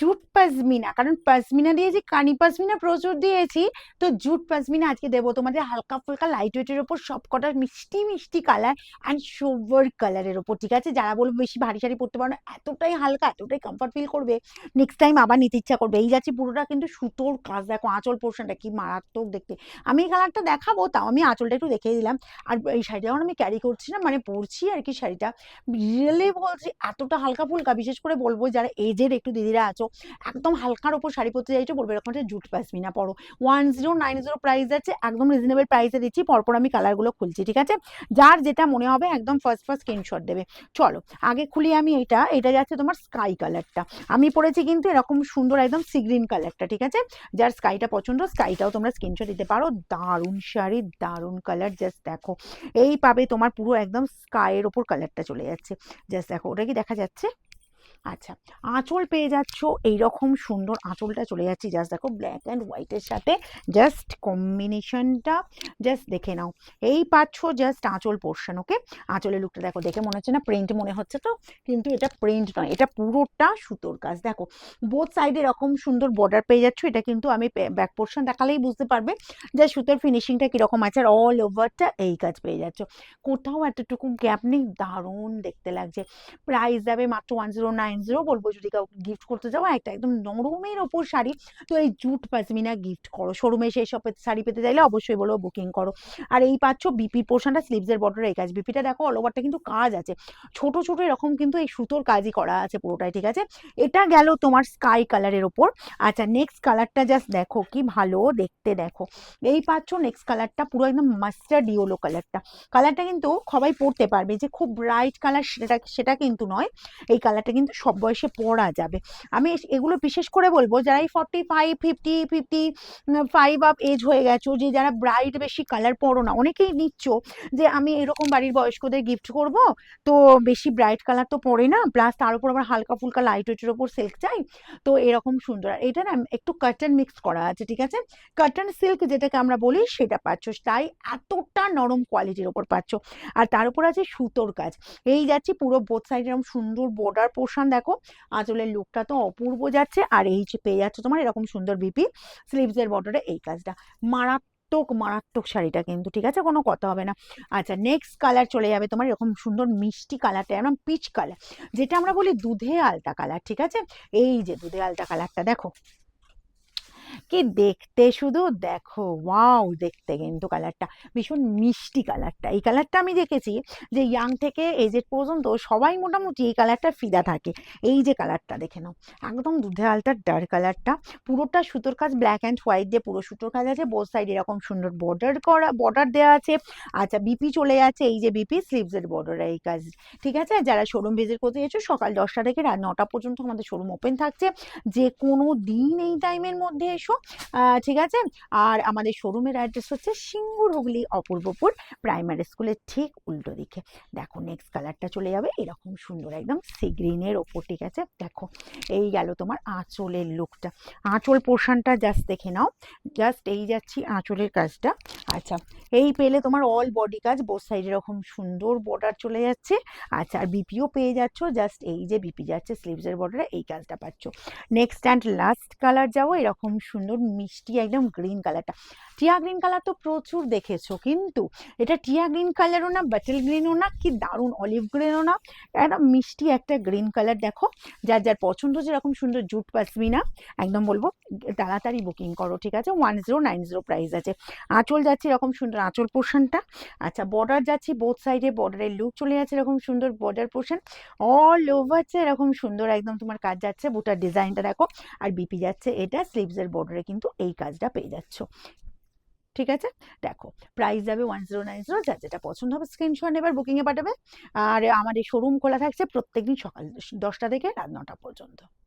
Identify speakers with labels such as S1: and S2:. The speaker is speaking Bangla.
S1: জুট পাজমিনা, কারণ পাজমিনা দিয়েছি কানি পাজমিনা প্রচুর দিয়েছি, তো জুট পাজমিনা আজকে দেবো তোমাদের হালকা ফুলকা লাইট ওয়েটের ওপর সব কটা মিষ্টি মিষ্টি কালার অ্যান্ড সোভার কালারের ওপর, ঠিক আছে? যারা বলব বেশি ভারী শাড়ি পরতে পারো এতটাই হালকা, এতটাই কমফর্ট ফিল করবে নেক্সট টাইম আবার নিতে ইচ্ছা করবে। এই যাচ্ছে পুরোটা কিন্তু সুতোর কাজ দেখো আঁচল পোর্শনটা কি মারাত্মক দেখতে। আমি এই কালারটা দেখাবো, তাও আমি আঁচলটা একটু দেখিয়ে দিলাম। আর এই শাড়িটা যখন আমি ক্যারি করছি না মানে পরছি আর কি শাড়িটা রিয়েলি বলছি এতটা হালকা ফুলকা, বিশেষ করে বলব যারা এজের একটু দিদিরা আছো একদম হালকার ওপর শাড়ি পরতে চাইছো বলব এরকম একটা জুট পাসমিনা পরো। One zero nine zero price আছে, একদম রিজনেবল প্রাইসে দিচ্ছি, পরপর আমি কালারগুলো খুলছি, ঠিক আছে? যার যেটা মনে হবে, একদম ফার্স্ট ফার্স্ট স্ক্রিনশট দেবে। চলো, আগে খুলি আমি এটা এটা যাচ্ছে তোমার স্কাই কালারটা আমি পরেছি কিন্তু এরকম সুন্দর একদম সি গ্রিন কালারটা ঠিক আছে? যার স্কাইটা পছন্দ স্কাইটাও তোমরা স্ক্রিনশট দিতে পারো। দারুণ শাড়ি, দারুণ কালার জাস্ট দেখো। এই পাবে তোমার পুরো একদম স্কাইয়ের ওপর কালারটা চলে যাচ্ছে। জাস্ট দেখো, ওটা কি দেখা যাচ্ছে? আচ্ছা আঁচল পেয়ে যাচ্ছ, এইরকম সুন্দর আঁচলটা চলে যাচ্ছে। জাস্ট দেখো ব্ল্যাক অ্যান্ড হোয়াইটের সাথে জাস্ট কম্বিনেশনটা জাস্ট দেখে নাও। এই পাচ্ছ জাস্ট আঁচল পোর্শন ওকে আঁচলের লুকটা দেখো, দেখে মনে হচ্ছে না প্রিন্ট মনে হচ্ছে তো? কিন্তু এটা প্রিন্ট নয়, এটা পুরোটা সুতোর কাজ। দেখো বোথ সাইডে এরকম সুন্দর বর্ডার পেয়ে যাচ্ছ, এটা কিন্তু আমি ব্যাক পোর্শন দেখালেই বুঝতে পারবে যে সুতোর ফিনিশিংটা কীরকম আছে। আর অল ওভারটা এই কাজ পেয়ে যাচ্ছ। কোথাও এতটুকু গ্যাপ নেই, দারুণ দেখতে লাগছে। প্রাইস যাবে মাত্র ওয়ান জিরো নাইন জিরো বলব, যদি কাউকে গিফট করতে যাও একটা একদম নরমের ওপর শাড়ি। তো এই জুট পাজমিনা গিফট করো। শোরুমে সেই সব শাড়ি পেতে চাইলে অবশ্যই বলো বুকিং করো। আর এই পাচ্ছ বিপি পোর্শনটা স্লিভসের বর্ডার এই কাজ বিপিটা দেখো অল ওভারটা কিন্তু কাজ আছে। ছোট ছোট এরকম কিন্তু এই সুতোর কাজই করা আছে পুরোটাই, ঠিক আছে? এটা গেল তোমার স্কাই কালারের ওপর। আচ্ছা নেক্সট কালারটা জাস্ট দেখো, কি ভালো দেখতে দেখো। এই পাচ্ছ নেক্সট কালারটা পুরো একদম মাস্টার্ড ইয়েলো কালারটা কালারটা কিন্তু সবাই পরতে পারবে যে খুব ব্রাইট কালার সেটা সেটা কিন্তু নয়। এই কালারটা কিন্তু সব বয়সে পরা যাবে। আমি এগুলো বিশেষ করে বলব, যারা এই forty five fifty fifty five up age হয়ে গেছো, যে যারা ব্রাইট বেশি কালার পরো না, অনেকেই নিচ্ছ যে আমি এরকম বাড়ির বয়স্কদের গিফট করব, তো বেশি ব্রাইট কালার তো পরে না প্লাস তার উপর আবার হালকা ফুলকা লাইট ওয়েটের ওপর সিল্ক চাই, তো এরকম সুন্দর। আর এটা না একটু কাটন মিক্স করা আছে, ঠিক আছে? কাটন সিল্ক যেটাকে আমরা বলি, সেটা পাচ্ছ। তাই এতটা নরম কোয়ালিটির ওপর পাচ্ছ। আর তার উপর আছে সুতোর কাজ। এই যাচ্ছে পুরো বোথ সাইড এরকম সুন্দর বর্ডার পোর্শন দেখো, আঁচলের লুকটা তো অপূর্ব যাচ্ছে, আর এই যে পেয়ে যাচ্ছে তোমার, এরকম সুন্দর বিপি স্লিভসের বর্ডারে এই কাজটা। মারাত্মক মারাত্মক শাড়িটা কিন্তু, ঠিক আছে? কোনো কথা হবে না। আচ্ছা নেক্সট কালার চলে যাবে তোমার, এরকম সুন্দর মিষ্টি কালারটা একদম পিচ কালার যেটা আমরা বলি দুধে আলতা কালার ঠিক আছে? এই যে দুধে আলতা কালারটা দেখো। কি দেখতে? শুধু দেখো। ওয়াও, দেখতে কিন্তু কালারটা। ভীষণ মিষ্টি কালারটা। এই কালারটা আমি দেখেছি যে ইয়াং থেকে এজেড পর্যন্ত সবাই মোটামুটি এই কালারটা ফিদা থাকে। এই যে কালারটা, দেখে নাও। একদম দুধে আলতার ডার্ক কালারটা। পুরোটা সুতোর কাজ ব্ল্যাক অ্যান্ড হোয়াইট দিয়ে পুরো সুতোর কাজ আছে। বোথ সাইড এরকম সুন্দর বর্ডার করা বর্ডার দেওয়া আছে। আচ্ছা বিপি চলে যাচ্ছে। এই যে বিপি স্লিভসের বর্ডার এই কাজ। ঠিক আছে? যারা শোরুম ভিজিট করতে গেছো সকাল দশটা থেকে রাত নটা পর্যন্ত আমাদের শোরুম ওপেন থাকছে। যে কোনো দিন এই টাইমের মধ্যে এসো। আহ, ঠিক আছে? আর আমাদের শোরুমের অ্যাড্রেস হচ্ছে সিঙ্গুর হুগলি অপূর্বপুর প্রাইমারি স্কুলের ঠিক উল্টো দিকে। দেখো নেক্সট কালারটা চলে যাবে এরকম সুন্দর একদম সি গ্রিনের ওপর ঠিক আছে? দেখো এই গেল তোমার আঁচলের লুকটা আঁচল পোর্শনটা জাস্ট দেখে নাও। জাস্ট এই যাচ্ছি আঁচলের কাজটা। আচ্ছা এই পেলে তোমার অল বডি কাজ বোথ সাইড এরকম সুন্দর বর্ডার চলে যাচ্ছে। আচ্ছা আর বিপিও পেয়ে যাচ্ছ। জাস্ট এই যে বিপি যাচ্ছে স্লিভসের বর্ডারে এই কাজটা পাচ্ছ। নেক্সট অ্যান্ড লাস্ট কালার যাব এরকম সুন্দর মিষ্টি একদম গ্রিন কালারটা টিয়া গ্রিন কালার তো প্রচুর দেখেছ কিন্তু এটা টিয়া গ্রিন কালারও না বাটেল গ্রিনও না, কি দারুণ অলিভ গ্রিনও না একদম মিষ্টি একটা গ্রিন কালার দেখো। যার যার পছন্দ যেরকম সুন্দর জুট পাসমিনা একদম বলব, তাড়াতাড়ি বুকিং করো, ঠিক আছে? One zero nine zero price আছে। আঁচল যাচ্ছে এরকম সুন্দর আঁচল পোর্শনটা আচ্ছা বর্ডার যাচ্ছে বোথ সাইডে বর্ডারের লুক চলে যাচ্ছে এরকম সুন্দর বর্ডার পোর্শন অল ওভার এরকম সুন্দর একদম তোমার কাজ যাচ্ছে বুটার ডিজাইনটা দেখো। আর বিপি যাচ্ছে, এটা স্লিভসের বর্ডারে কিন্তু এই কাজটা পেয়ে যাচ্ছ। ঠিক আছে? দেখো প্রাইস যাবে ওয়ান জিরো নাইন জিরো যার যেটা পছন্দ হবে স্ক্রিনশট এবার বুকিংয়ে পাঠাবে। আর আমাদের শোরুম খোলা থাকছে প্রত্যেকদিন সকাল দশটা থেকে রাত নটা পর্যন্ত।